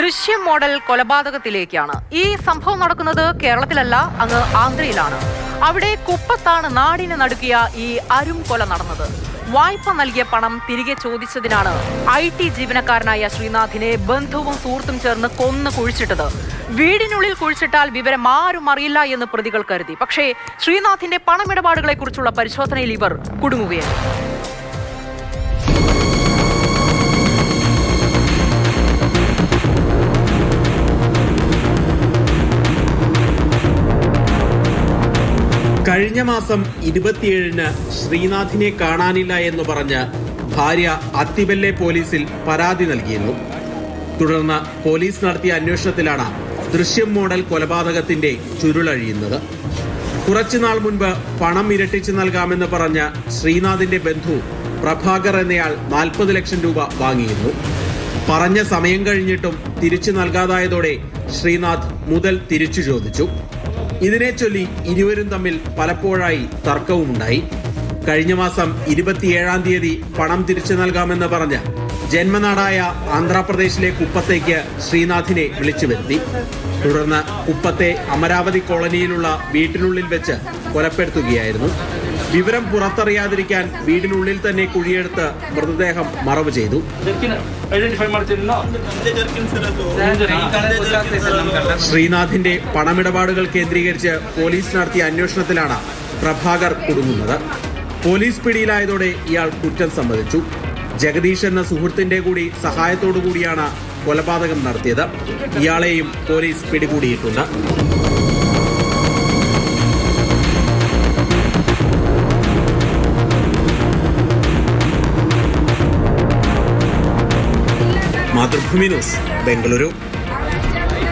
ദൃശ്യം മോഡൽ കൊലപാതകത്തിലേക്കാണ്. ഈ സംഭവം നടക്കുന്നത് കേരളത്തിലല്ല അങ്ങ് ആന്ധ്രയിലാണ്. അവിടെ കുപ്പത്താണ് നാടിനെ നടുക്കിയ ഈ അരും കൊല നടന്നത്. വായ്പ നൽകിയ പണം തിരികെ ചോദിച്ചതിനാണ് ഐ ടി ജീവനക്കാരനായ ശ്രീനാഥിനെ ബന്ധുവും സുഹൃത്തും ചേർന്ന് കൊന്നു കുഴിച്ചിട്ടത്. വീടിനുള്ളിൽ കുഴിച്ചിട്ടാൽ വിവരം ആരും അറിയില്ല എന്ന് പ്രതികൾ കരുതി. പക്ഷേ ശ്രീനാഥിന്റെ പണമിടപാടുകളെ കുറിച്ചുള്ള പരിശോധനയിൽ ഇവർ കുടുങ്ങുകയാണ്. കഴിഞ്ഞ മാസം ഇരുപത്തിയേഴിന് ശ്രീനാഥിനെ കാണാനില്ല എന്ന് പറഞ്ഞ് ഭാര്യ അത്തിബെല്ലെ പോലീസിൽ പരാതി നൽകിയിരുന്നു. തുടർന്ന് പോലീസ് നടത്തിയ അന്വേഷണത്തിലാണ് ദൃശ്യം മോഡൽ കൊലപാതകത്തിന്റെ ചുരുളഴിയുന്നത്. കുറച്ചുനാൾ മുൻപ് പണം ഇരട്ടിച്ചു നൽകാമെന്ന് പറഞ്ഞ ശ്രീനാഥിന്റെ ബന്ധു പ്രഭാകർ എന്നയാൾ നാൽപ്പത് ലക്ഷം രൂപ വാങ്ങിയിരുന്നു. പറഞ്ഞ സമയം കഴിഞ്ഞിട്ടും തിരിച്ചു നൽകാതായതോടെ ശ്രീനാഥ് മുതൽ തിരിച്ചു ചോദിച്ചു. ഇതിനെ ചൊല്ലി ഇരുവരും തമ്മിൽ പലപ്പോഴായി തർക്കവുമുണ്ടായി. കഴിഞ്ഞ മാസം ഇരുപത്തിയേഴാം തീയതി പണം തിരിച്ചു നൽകാമെന്ന് പറഞ്ഞ് ജന്മനാടായ ആന്ധ്രാപ്രദേശിലെ കുപ്പത്തേക്ക് ശ്രീനാഥിനെ വിളിച്ചു വരുത്തി. തുടർന്ന് കുപ്പത്തെ അമരാവതി കോളനിയിലുള്ള വീട്ടിനുള്ളിൽ വെച്ച് കൊലപ്പെടുത്തുകയായിരുന്നു. വിവരം പുറത്തറിയാതിരിക്കാൻ വീടിനുള്ളിൽ തന്നെ കുഴിയെടുത്ത് മൃതദേഹം മറവ് ചെയ്തു. ശ്രീനാഥിന്റെ പണമിടപാടുകൾ കേന്ദ്രീകരിച്ച് പോലീസ് നടത്തിയ അന്വേഷണത്തിലാണ് പ്രഭാകർ കുടുങ്ങുന്നത്. പോലീസ് പിടിയിലായതോടെ ഇയാൾ കുറ്റം സമ്മതിച്ചു. ജഗദീഷ് എന്ന സുഹൃത്തിന്റെ കൂടി സഹായത്തോടു കൂടിയാണ് കൊലപാതകം നടത്തിയത്. ഇയാളെയും പോലീസ് പിടികൂടിയിട്ടുണ്ട്. മാതൃഭൂമി ന്യൂസ് ബംഗളൂരു.